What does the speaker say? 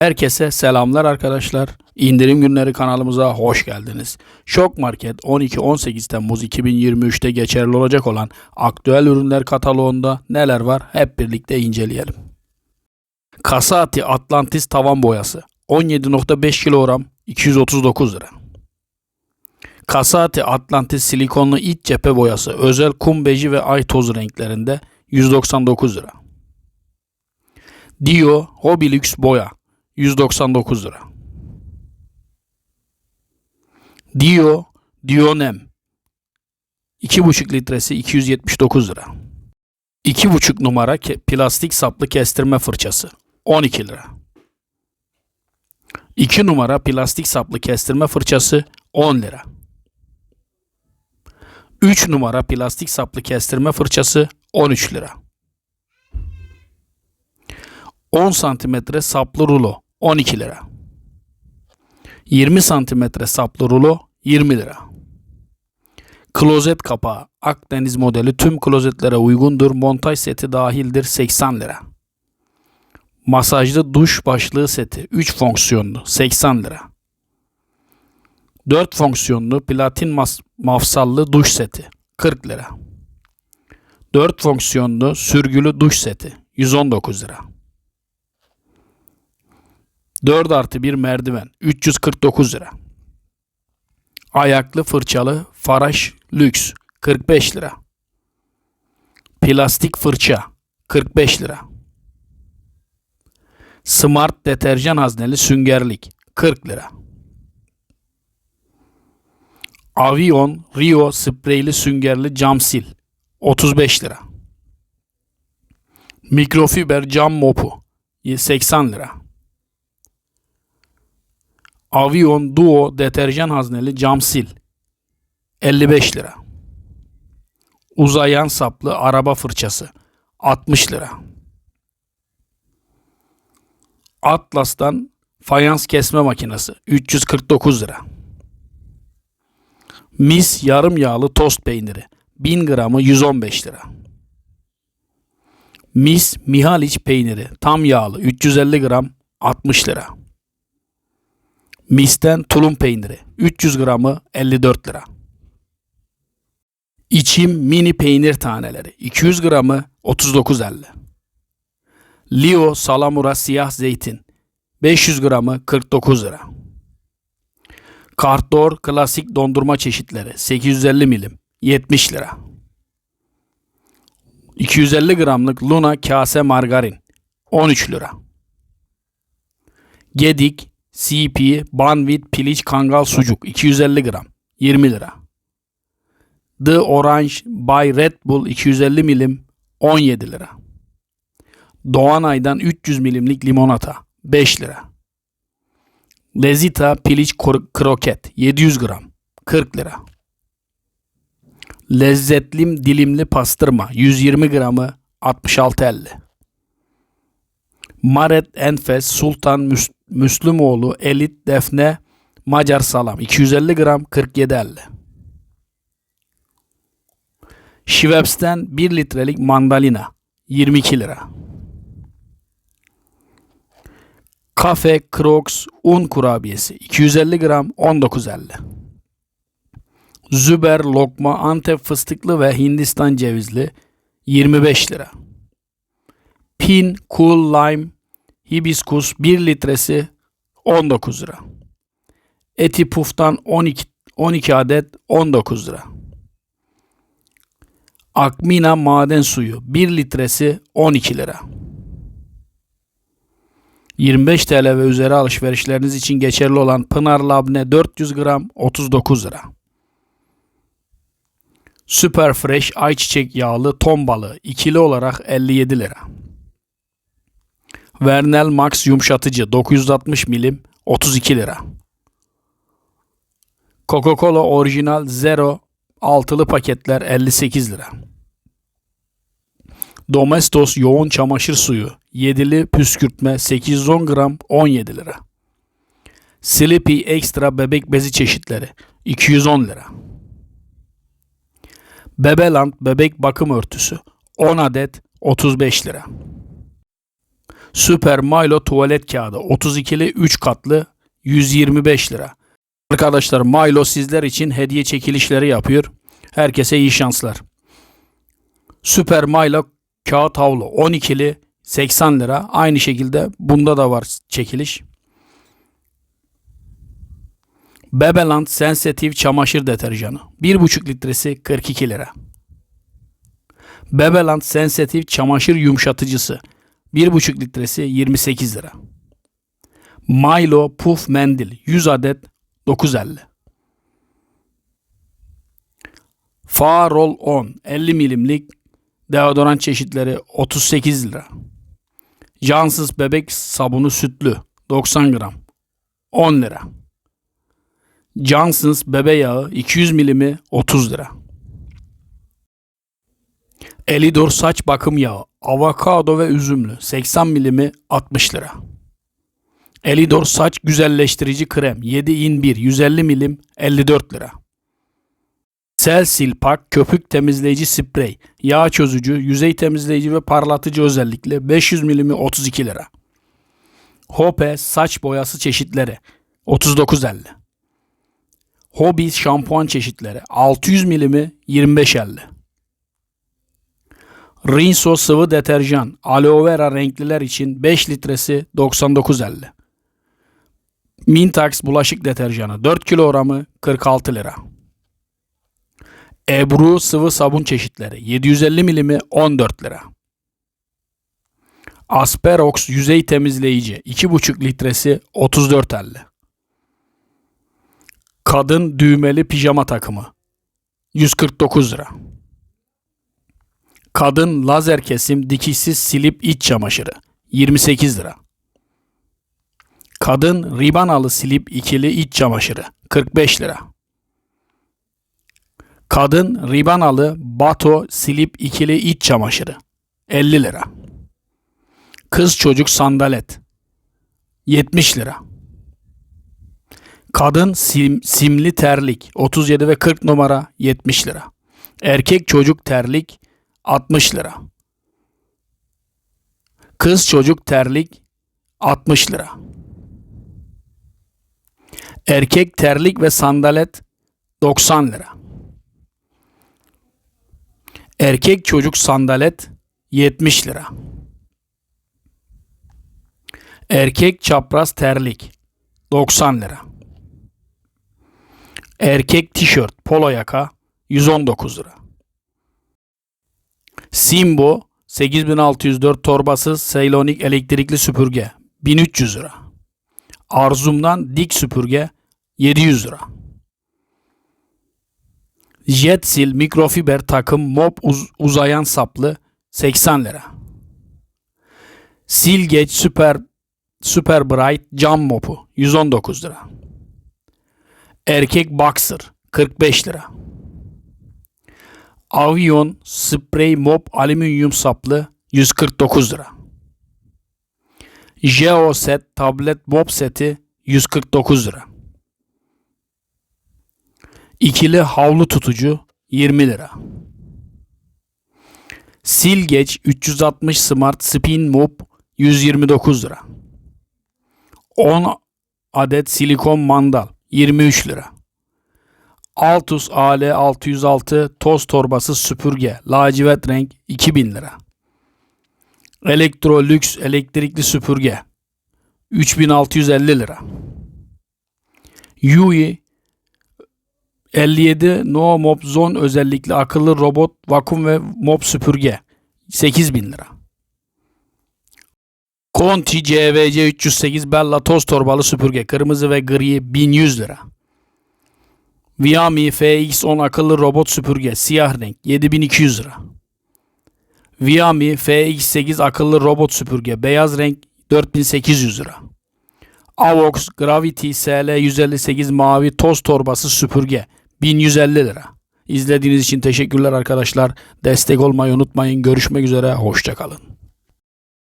Herkese selamlar arkadaşlar. İndirim günleri kanalımıza hoş geldiniz. Şok Market 12-18 Temmuz 2023'te geçerli olacak olan aktüel ürünler kataloğunda neler var hep birlikte inceleyelim. Kasati Atlantis tavan boyası 17.5 kilogram 239 lira. Kasati Atlantis silikonlu iç cephe boyası özel kum beji ve ay tozu renklerinde 199 lira. Dio Hobby Lux boya 199 lira. Dio Dionem 2,5 litresi 279 lira. 2,5 numara plastik saplı kestirme fırçası 12 lira. 2 numara plastik saplı kestirme fırçası 10 lira. 3 numara plastik saplı kestirme fırçası 13 lira. 10 santimetre saplı rulo 12 lira. 20 santimetre saplı rulo 20 lira. Klozet kapağı Akdeniz modeli tüm klozetlere uygundur. Montaj seti dahildir 80 lira. Masajlı duş başlığı seti 3 fonksiyonlu 80 lira. 4 fonksiyonlu platin mafsallı duş seti 40 lira. 4 fonksiyonlu sürgülü duş seti 119 lira. 4 artı 1 merdiven 349 lira. Ayaklı fırçalı faraş lüks 45 lira. Plastik fırça 45 lira. Smart deterjan hazneli süngerlik 40 lira. Avion Rio spreyli süngerli cam sil 35 lira. Mikrofiber cam mopu 80 lira. Avion Duo deterjan hazneli cam sil 55 lira. Uzayan saplı araba fırçası 60 lira. Atlas'tan fayans kesme makinesi 349 lira. Mis yarım yağlı tost peyniri 1000 gramı 115 lira. Mis Mihaliç peyniri tam yağlı 350 gram 60 lira. Mis'ten tulum peyniri 300 gramı 54 lira. İçim mini peynir taneleri 200 gramı 39.50. Leo salamura siyah zeytin 500 gramı 49 lira. Kartor klasik dondurma çeşitleri 850 milim 70 lira. 250 gramlık Luna kase margarin 13 lira. Gedik CP Banvit piliç kangal sucuk 250 gram 20 lira. The Orange by Red Bull 250 milim 17 lira. Doğanay'dan 300 milimlik limonata 5 lira. Lezita piliç kroket 700 gram 40 lira. Lezzetlim dilimli pastırma 120 gramı 66.50. Maret Enfes Sultan Müs- Müslümoğlu Elit Defne Macar Salam 250 gram 47.50. Schweppes'ten 1 litrelik mandalina 22 lira. Kafe Crocs un kurabiyesi 250 gram 19.50. Züber lokma Antep fıstıklı ve Hindistan cevizli 25 lira. Pin Cool Lime Hibiskus 1 litresi 19 lira. Eti Puf'tan 12, 12 adet 19 lira. Akmina maden suyu 1 litresi 12 lira. 25 TL ve üzeri alışverişleriniz için geçerli olan Pınar Labne 400 gram 39 lira. Super Fresh ayçiçek yağlı ton balığı ikili olarak 57 lira. Vernel Max yumuşatıcı 960 milim 32 lira. Coca-Cola orijinal Zero altılı paketler 58 lira. Domestos yoğun çamaşır suyu 7'li püskürtme 810 gram 17 lira. Sleepy Extra bebek bezi çeşitleri 210 lira. Bebeland bebek bakım örtüsü 10 adet 35 lira. Super Milo tuvalet kağıdı 32'li 3 katlı 125 lira. Arkadaşlar Milo sizler için hediye çekilişleri yapıyor. Herkese iyi şanslar. Süper Milo kağıt havlu 12'li 80 lira. Aynı şekilde bunda da var çekiliş. Bebeland Sensitive çamaşır deterjanı 1,5 litresi 42 lira. Bebeland Sensitive çamaşır yumuşatıcısı 1,5 litresi 28 lira. Milo Puff mendil 100 adet 9.50. Farol 10 50 milimlik deodorant çeşitleri 38 lira. Cansız bebek sabunu sütlü 90 gram 10 lira. Johnson's bebe yağı 200 milimi 30 lira. Elidor saç bakım yağı avokado ve üzümlü 80 milimi 60 lira. Elidor saç güzelleştirici krem 7 in 1 150 milim 54 lira. Selsil Pak köpük temizleyici sprey, yağ çözücü, yüzey temizleyici ve parlatıcı özellikle 500 milimi 32 lira. Hope saç boyası çeşitleri 39.50. Hobby şampuan çeşitleri 600 milimi 25.50. Rinso sıvı deterjan aloe vera renkliler için 5 litresi 99.50. Mintax bulaşık deterjanı 4 kilogramı 46 lira. Ebru sıvı sabun çeşitleri 750 milimi 14 lira. Asperox yüzey temizleyici 2,5 litresi 34.50. Kadın düğmeli pijama takımı 149 lira. Kadın lazer kesim dikişsiz silip iç çamaşırı 28 lira. Kadın ribanalı silip ikili iç çamaşırı 45 lira. Kadın ribanalı bato silip ikili iç çamaşırı 50 lira. Kız çocuk sandalet 70 lira. Kadın sim, simli terlik 37 ve 40 numara 70 lira. Erkek çocuk terlik 60 lira. Kız çocuk terlik 60 lira. Erkek terlik ve sandalet 90 lira. Erkek çocuk sandalet 70 lira. Erkek çapraz terlik 90 lira. Erkek tişört polo yaka 119 lira. Simbo 8604 torbasız Seylonik elektrikli süpürge 1300 lira. Arzum'dan dik süpürge 700 lira. Jetsil mikrofiber takım mop uz- uzayan saplı 80 lira. Silgeç süper Super Bright cam mopu 119 lira. Erkek boxer 45 lira. Avion sprey mop alüminyum saplı 149 lira. Geoset tablet mop seti 149 lira. İkili havlu tutucu 20 lira. Silgeç 360 Smart Spin Mop 129 lira. 10 adet silikon mandal 23 lira. Altus AL 606 toz torbası süpürge lacivert renk 2000 lira. Electrolux elektrikli süpürge 3650 lira. Yui 57 No Mop Zone özellikli akıllı robot vakum ve mop süpürge 8000 lira. Conti CVC 308 Bella toz torbalı süpürge kırmızı ve gri 1100 lira. Viami FX10 akıllı robot süpürge siyah renk 7200 lira. Viami FX8 akıllı robot süpürge beyaz renk 4800 lira. Avox Gravity SL 158 mavi toz torbası süpürge 1150 lira. İzlediğiniz için teşekkürler arkadaşlar. Destek olmayı unutmayın. Görüşmek üzere. Hoşçakalın.